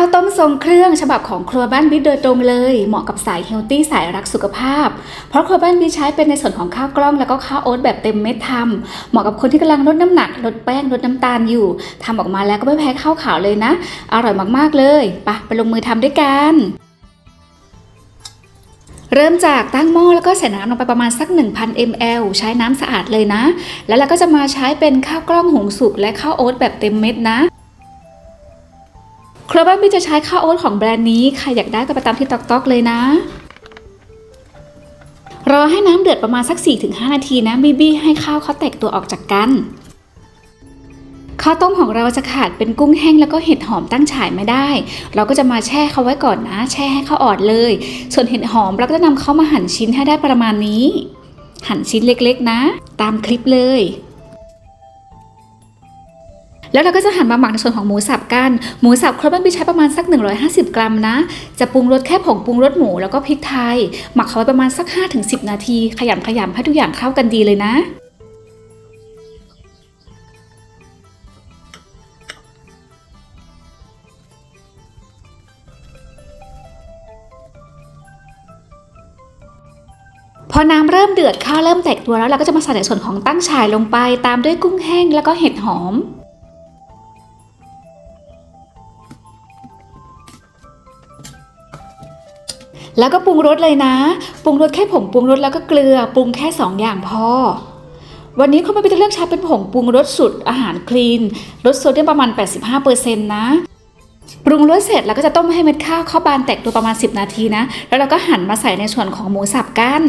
าวต้มทรงเครื่องฉบับของครัวบ้านบิ๊กโดยตรงเลย เหมาะกับสายเฮลตี้สายรักสุขภาพ เพราะครัวบ้านบิ๊กใช้เป็นในส่วนของข้าวกล้องแล้วก็ข้าวโอ๊ตแบบเต็มเม็ดทำเหมาะกับคนที่กำลังลดน้ำหนักลดแป้งลดน้ำตาลอยู่ทำออกมาแล้วก็ไม่แพ้ข้าวขาวเลยนะ อร่อยมากๆเลยปะไปลงมือทำด้วยกันเริ่มจากตั้งหม้อแล้วก็ใส่น้ำลงไปประมาณสัก 1,000 ml ใช้น้ำสะอาดเลยนะ แล้วเราก็จะมาใช้เป็นข้าวกล้องหุงสุกและข้าวโอ๊ตแบบเต็มเม็ดนะ ครัวบ้านพี่จะใช้ข้าวโอ๊ตของแบรนด์นี้ใครอยากได้ก็ไปตามที่ตอกตอกเลยนะ รอให้น้ำเดือดประมาณสัก 4-5 นาทีนะบีบี้ให้ข้าวเขาแตกตัวออกจากกันข้าวต้มของเราจะขาดเป็นกุ้งแห้งแล้วก็เห็ดหอมตั้งฉายไม่ได้ เราก็จะมาแช่เขาไว้ก่อนนะ แช่ให้เขาอ่อนเลย ส่วนเห็ดหอมเราก็จะนำเขามาหั่นชิ้นให้ได้ประมาณนี้ หั่นชิ้นเล็กๆนะ ตามคลิปเลย แล้วเราก็จะหั่นมาหมักในส่วนของหมูสับกันหมูสับครบบ้านพี่ใช้ประมาณสัก 150 กรัมนะ จะปรุงรสแค่ผงปรุงรสหมูแล้วก็พริกไทย หมักเขาไว้ประมาณสัก 5-10 นาที ขยำขยำให้ทุกอย่างเข้ากันดีเลยนะพอน้ำเริ่มเดือดข้าวเริ่มแตกตัวแล้วเราก็จะมาใส่ในส่วนของตั้งฉายลงไป ตามด้วยกุ้งแห้งแล้วก็เห็ดหอม แล้วก็ปรุงรสเลยนะ ปรุงรสแค่ผงปรุงรสแล้วก็เกลือ ปรุงแค่ 2 อย่างพอ วันนี้เขาไม่ไปจะเลือกใช้เป็นผงปรุงรสสุดอาหารคลีนรสโซเดียมประมาณ 85%นะ ปรุงรสเสร็จแล้วก็จะต้มให้เม็ดข้าวเข้าบานแตกตัวประมาณ 10 นาทีนะ แล้วเราก็หั่นมาใส่ในส่วนของหมูสับกัน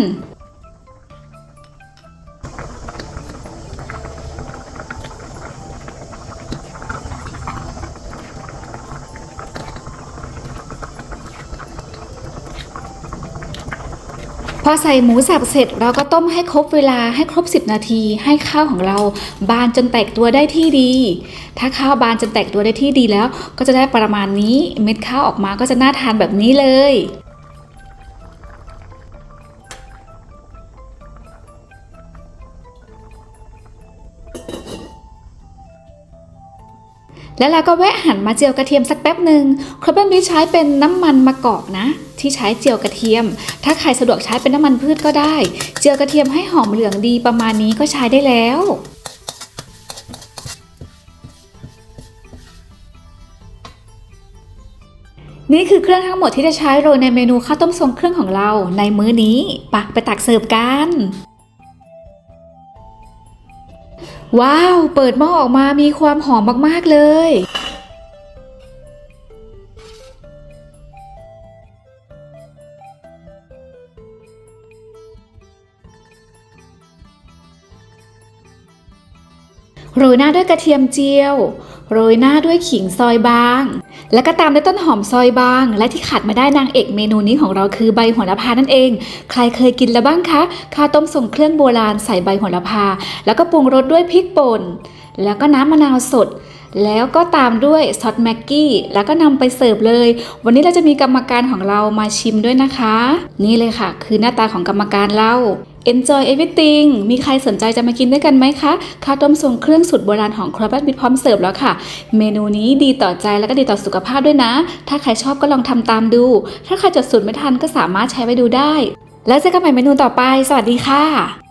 พอใส่หมูสับเสร็จเราก็ต้มให้ครบเวลาให้ครบ 10 นาที ให้ข้าวของเราบานจนแตกตัวได้ที่ดี ถ้าข้าวบานจนแตกตัวได้ที่ดีแล้ว ก็จะได้ประมาณนี้เม็ดข้าวออกมาก็จะน่าทานแบบนี้เลย แล้วเราก็แวะหันมาเจียวกระเทียมสักแป๊บหนึ่งครบเบิ้ลบีใช้เป็นน้ำมันมะกอกนะ ที่ใช้เจียวกระเทียม ถ้าใครสะดวกใช้เป็นน้ำมันพืชก็ได้ เจียวกระเทียมให้หอมเหลืองดีประมาณนี้ก็ใช้ได้แล้วนี่คือเครื่องทั้งหมดที่จะใช้โรยในเมนูข้าวต้มทรงเครื่องของเราในมื้อนี้ปักไปตักเสิร์ฟกัน ว้าว เปิดหม้อออกมามีความหอมมากๆเลย โรยหน้าด้วยกระเทียมเจียว โรยหน้าด้วยขิงซอยบาง แล้วก็ตามด้วยต้นหอมซอยบาง และที่ขาดไม่ได้นางเอกเมนูนี้ของเราคือใบโหระพานั่นเอง ใครเคยกินแล้วบ้างคะข้าวต้มส่งเครื่องโบราณใส่ใบโหระพา แล้วก็ปรุงรสด้วยพริกป่น แล้วก็น้ำมะนาวสดแล้วก็ตามด้วยซอสแม็กกี้ แล้วก็นำไปเสิร์ฟเลย วันนี้เราจะมีกรรมการของเรามาชิมด้วยนะคะ นี่เลยค่ะ คือหน้าตาของกรรมการเรา Enjoy everything มีใครสนใจจะมากินด้วยกันไหมคะ ข้าวต้มทรงเครื่องสุดโบราณของครัวบ้านบิดพร้อมเสิร์ฟแล้วค่ะ เมนูนี้ดีต่อใจแล้วก็ดีต่อสุขภาพด้วยนะ ถ้าใครชอบก็ลองทำตามดู ถ้าใครจดสูตรไม่ทันก็สามารถใช้ไปดูได้ แล้วเจอกันใหม่เมนูต่อไป สวัสดีค่ะ